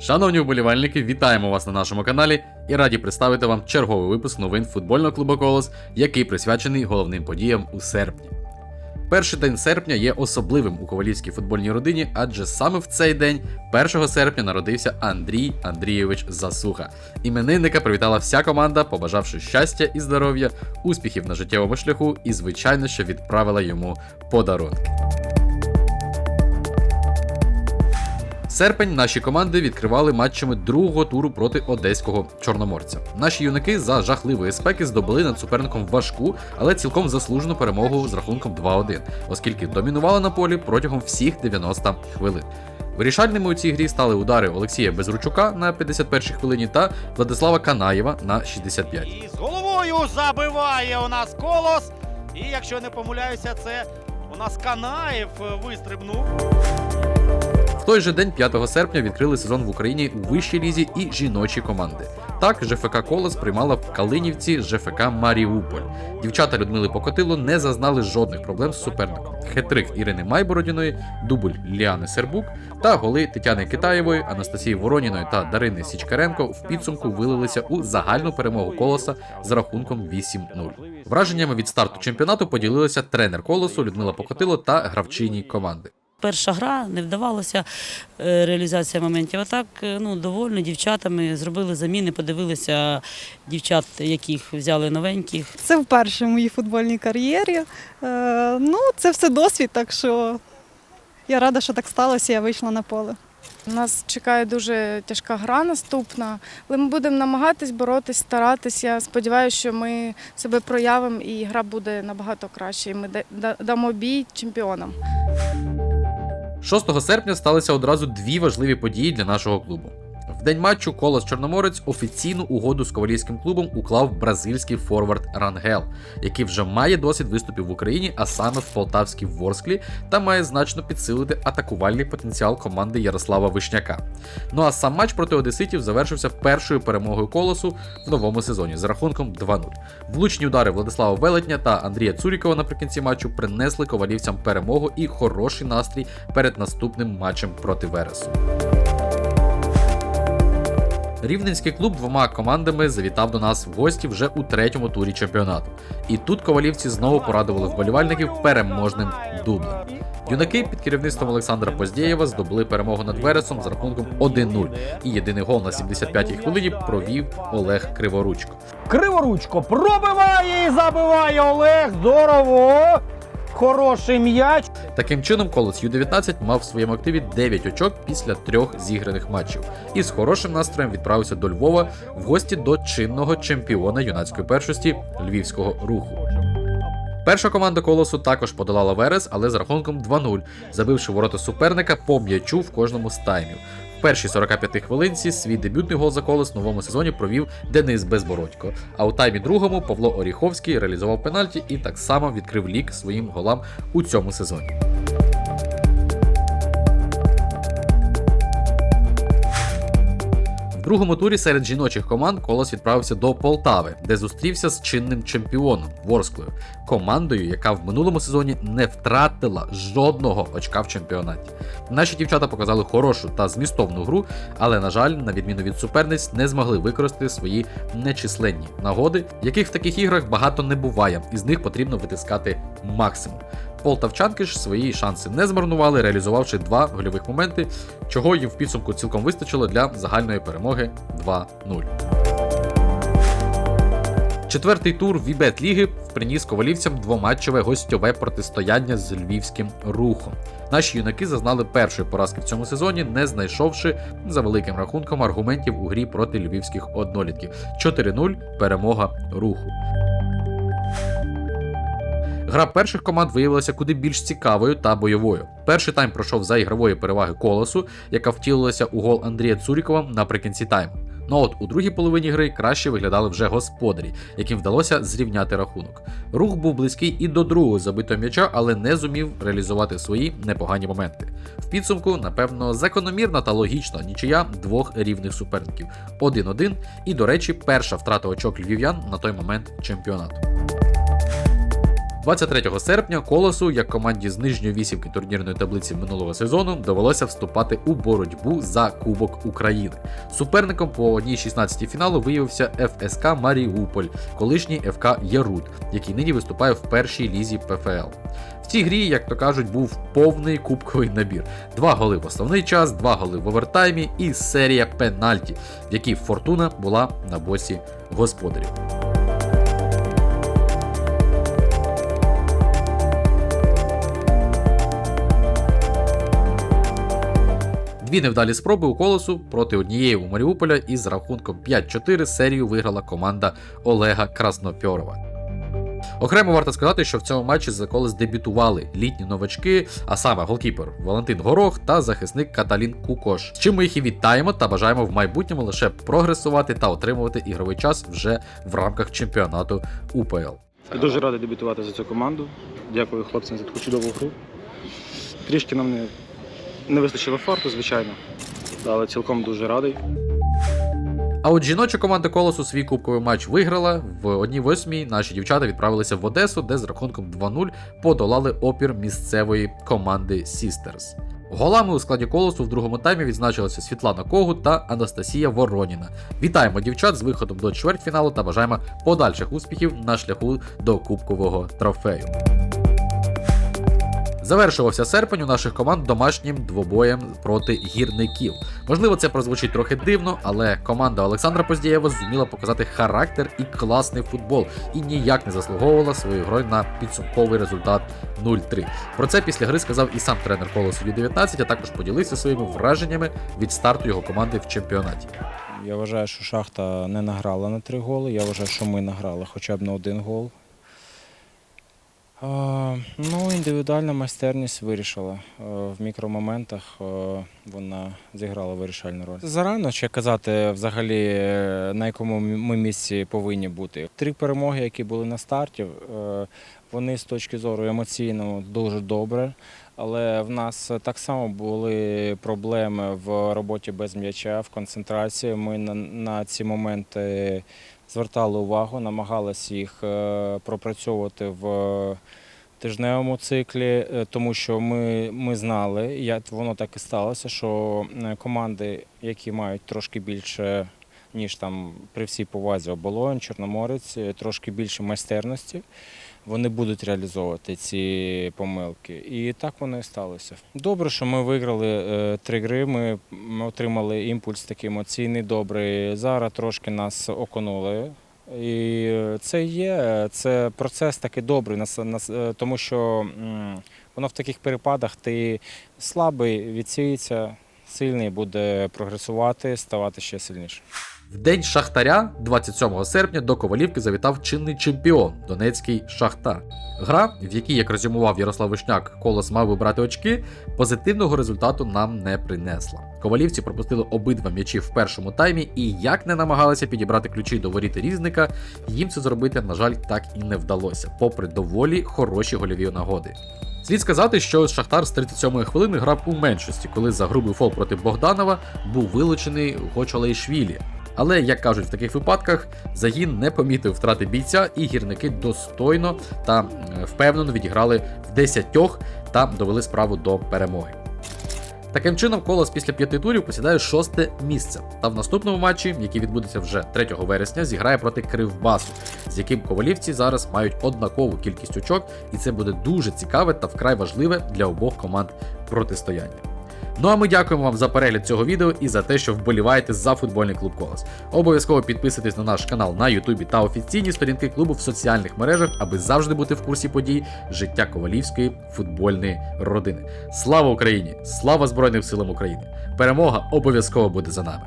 Шановні вболівальники, вітаємо вас на нашому каналі і раді представити вам черговий випуск новин футбольного клубу Колос, який присвячений головним подіям у серпні. Перший день серпня є особливим у ковалівській футбольній родині, адже саме в цей день, 1 серпня, народився Андрій Андрійович Засуха. Іменинника привітала вся команда, побажавши щастя і здоров'я, успіхів на життєвому шляху і, звичайно, що відправила йому подарунки. Серпень наші команди відкривали матчами другого туру проти одеського чорноморця. Наші юнаки за жахливої спеки здобули над суперником важку, але цілком заслужену перемогу з рахунком 2-1, оскільки домінували на полі протягом всіх 90 хвилин. Вирішальними у цій грі стали удари Олексія Безручука на 51-й хвилині та Владислава Канаєва на 65. І з головою забиває у нас колос. І якщо не помиляюся, це у нас Канаєв е, вистрибнув. Той же день, 5 серпня, відкрили сезон в Україні у вищій лізі і жіночі команди. Так, ЖФК Колос приймала в Калинівці ЖФК Маріуполь. Дівчата Людмили Покотило не зазнали жодних проблем з суперником. Хетрик Ірини Майбородіної, дубль Ліани Сербук та голи Тетяни Китаєвої, Анастасії Вороніної та Дарини Січкаренко в підсумку вилилися у загальну перемогу колоса з рахунком 8-0. Враженнями від старту чемпіонату поділилися тренер колосу Людмила Покотило та гравчині команди. Перша гра не вдавалося е, реалізація моментів. А так, е, ну, довольно дівчатами зробили заміни, подивилися дівчат, яких взяли новеньких. Це вперше в моїй футбольній кар'єрі. Е, ну, це все досвід, так що я рада, що так сталося, я вийшла на поле. Нас чекає дуже тяжка гра наступна, але ми будемо намагатись боротись, старатись. Я сподіваюся, що ми себе проявимо і гра буде набагато краще. І ми да- да- дамо бій чемпіонам. 6 серпня сталися одразу дві важливі події для нашого клубу. В день матчу Колос Чорноморець офіційну угоду з ковалійським клубом уклав бразильський форвард Рангел, який вже має досвід виступів в Україні, а саме в Полтавській Ворсклі, та має значно підсилити атакувальний потенціал команди Ярослава Вишняка. Ну а сам матч проти Одеситів завершився першою перемогою колосу в новому сезоні з рахунком 2-0. Влучні удари Владислава Велетня та Андрія Цурікова наприкінці матчу принесли ковалівцям перемогу і хороший настрій перед наступним матчем проти Вересу. Рівненський клуб двома командами завітав до нас в гості вже у третьому турі чемпіонату. І тут ковалівці знову порадували вболівальників переможним дублем. Юнаки під керівництвом Олександра Поздєєва здобули перемогу над Вересом з рахунком 1-0. І єдиний гол на 75-й хвилині провів Олег Криворучко. Криворучко пробиває і забиває Олег. Здорово! Хороший м'яч. Таким чином, Колос Ю-19 мав в своєму активі 9 очок після трьох зіграних матчів і з хорошим настроєм відправився до Львова в гості до чинного чемпіона юнацької першості львівського руху. Перша команда колосу також подолала Верес, але з рахунком 2-0, забивши ворота суперника по м'ячу в кожному з таймів. В першій 45 хвилинці свій дебютний гол за колес в новому сезоні провів Денис Безбородько. А у таймі другому Павло Оріховський реалізував пенальті і так само відкрив лік своїм голам у цьому сезоні. Другому турі серед жіночих команд Колос відправився до Полтави, де зустрівся з чинним чемпіоном Ворсклою, командою, яка в минулому сезоні не втратила жодного очка в чемпіонаті. Наші дівчата показали хорошу та змістовну гру, але, на жаль, на відміну від суперниць, не змогли використати свої нечисленні нагоди, яких в таких іграх багато не буває, і з них потрібно витискати максимум. Полтавчанки ж свої шанси не змарнували, реалізувавши два гольових моменти, чого їм в підсумку цілком вистачило для загальної перемоги 2-0. Четвертий тур Вібет Ліги приніс ковалівцям двоматчеве гостьове протистояння з львівським рухом. Наші юнаки зазнали першої поразки в цьому сезоні, не знайшовши за великим рахунком аргументів у грі проти львівських однолітків. 4-0 перемога руху. Гра перших команд виявилася куди більш цікавою та бойовою. Перший тайм пройшов за ігрової переваги колосу, яка втілилася у гол Андрія Цурікова наприкінці тайму. Ну от у другій половині гри краще виглядали вже господарі, яким вдалося зрівняти рахунок. Рух був близький і до другого забитого м'яча, але не зумів реалізувати свої непогані моменти. В підсумку, напевно, закономірна та логічна нічия двох рівних суперників: 1-1, і, до речі, перша втрата очок львів'ян на той момент чемпіонату. 23 серпня Колосу, як команді з нижньої вісімки турнірної таблиці минулого сезону, довелося вступати у боротьбу за Кубок України. Суперником по одній 16 фіналу виявився ФСК Маріуполь, колишній ФК Ярут, який нині виступає в першій лізі ПФЛ. В цій грі, як то кажуть, був повний кубковий набір: два голи в основний час, два голи в овертаймі і серія пенальті, в якій Фортуна була на боці господарів. Дві невдалі спроби у колосу проти однієї у Маріуполя із рахунком 5-4 серію виграла команда Олега Краснопьорова. Окремо варто сказати, що в цьому матчі за колес дебютували літні новачки, а саме голкіпер Валентин Горох та захисник Каталін Кукош. З чим ми їх і вітаємо та бажаємо в майбутньому лише прогресувати та отримувати ігровий час вже в рамках чемпіонату УПЛ. Дуже радий дебютувати за цю команду. Дякую хлопцям за таку чудову гру. Трішки нам не, не вистачило фарту, звичайно, але цілком дуже радий. А от жіноча команда Колосу свій кубковий матч виграла. В 1-8 наші дівчата відправилися в Одесу, де з рахунком 2-0 подолали опір місцевої команди Sisters. Голами у складі колосу в другому таймі відзначилися Світлана Когут та Анастасія Вороніна. Вітаємо дівчат з виходом до чвертьфіналу та бажаємо подальших успіхів на шляху до кубкового трофею. Завершувався серпень у наших команд домашнім двобоєм проти гірників. Можливо, це прозвучить трохи дивно, але команда Олександра Поздієва зуміла показати характер і класний футбол і ніяк не заслуговувала своєю грою на підсумковий результат 0-3. Про це після гри сказав і сам тренер Колосу Ю-19, а також поділився своїми враженнями від старту його команди в чемпіонаті. Я вважаю, що шахта не награла на три голи. Я вважаю, що ми награли хоча б на один гол. Ну, індивідуальна майстерність вирішила. Е, В мікромоментах е, вона зіграла вирішальну роль. Зарано ще казати взагалі, е, на якому ми місці повинні бути. Три перемоги, які були на старті, вони з точки зору емоційного дуже добре. Але в нас так само були проблеми в роботі без м'яча, в концентрації. Ми на, на ці моменти звертали увагу, намагалися їх е, пропрацьовувати в тижневому циклі, е, тому що ми, ми знали, як воно так і сталося, що е, команди, які мають трошки більше, ніж там при всій повазі оболонь, Чорноморець, е, трошки більше майстерності. Вони будуть реалізовувати ці помилки. І так воно і сталося. Добре, що ми виграли е, три гри. Ми, отримали імпульс такий емоційний, добрий. Зараз трошки нас оконули. І це є, це процес такий добрий, е, тому що воно в таких перепадах ти слабий, відсіється, сильний буде прогресувати, ставати ще сильніше. В день Шахтаря, 27 серпня, до Ковалівки завітав чинний чемпіон Донецький Шахтар. Гра, в якій, як резюмував Ярослав Вишняк, колос мав вибрати очки, позитивного результату нам не принесла. Ковалівці пропустили обидва м'ячі в першому таймі, і як не намагалися підібрати ключі до воріт різника, їм це зробити, на жаль, так і не вдалося, попри доволі хороші гольові нагоди. Слід сказати, що Шахтар з 37-ї хвилини грав у меншості, коли за грубий фол проти Богданова був вилучений Гочолейшвілі. Але, як кажуть в таких випадках, загін не помітив втрати бійця, і гірники достойно та е, впевнено відіграли в 10 та довели справу до перемоги. Таким чином, колос після п'яти турів посідає шосте місце. Та в наступному матчі, який відбудеться вже 3 вересня, зіграє проти Кривбасу, з яким ковалівці зараз мають однакову кількість очок, і це буде дуже цікаве та вкрай важливе для обох команд протистояння. Ну а ми дякуємо вам за перегляд цього відео і за те, що вболіваєте за футбольний клуб Колос. Обов'язково підписуйтесь на наш канал на Ютубі та офіційні сторінки клубу в соціальних мережах, аби завжди бути в курсі подій життя ковалівської футбольної родини. Слава Україні! Слава Збройним силам України! Перемога обов'язково буде за нами.